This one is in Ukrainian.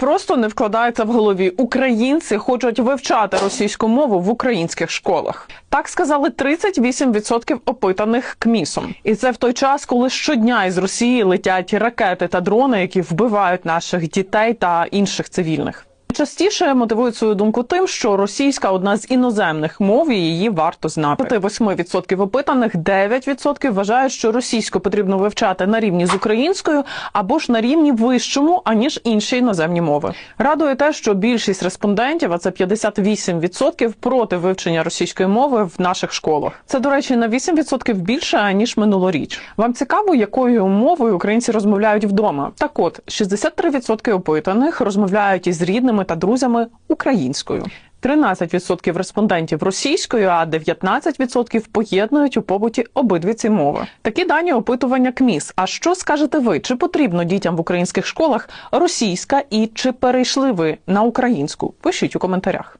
Просто не вкладається в голові. Українці хочуть вивчати російську мову в українських школах. Так сказали 38% опитаних КМІСом. І це в той час, коли щодня із Росії летять ракети та дрони, які вбивають наших дітей та інших цивільних. Частіше мотивують свою думку тим, що російська одна з іноземних мов і її варто знати. Проти 8% опитаних 9% вважають, що російську потрібно вивчати на рівні з українською або ж на рівні вищому, аніж інші іноземні мови. Радує те, що більшість респондентів, а це 58%, проти вивчення російської мови в наших школах. Це, до речі, на 8% більше аніж минулоріч. Вам цікаво, якою мовою українці розмовляють вдома? Так от 63% опитаних розмовляють із рідними та друзями українською. 13% респондентів російською, а 19% поєднують у побуті обидві ці мови. Такі дані опитування КМІС. А що скажете ви? Чи потрібно дітям в українських школах російська і чи перейшли ви на українську? Пишіть у коментарях.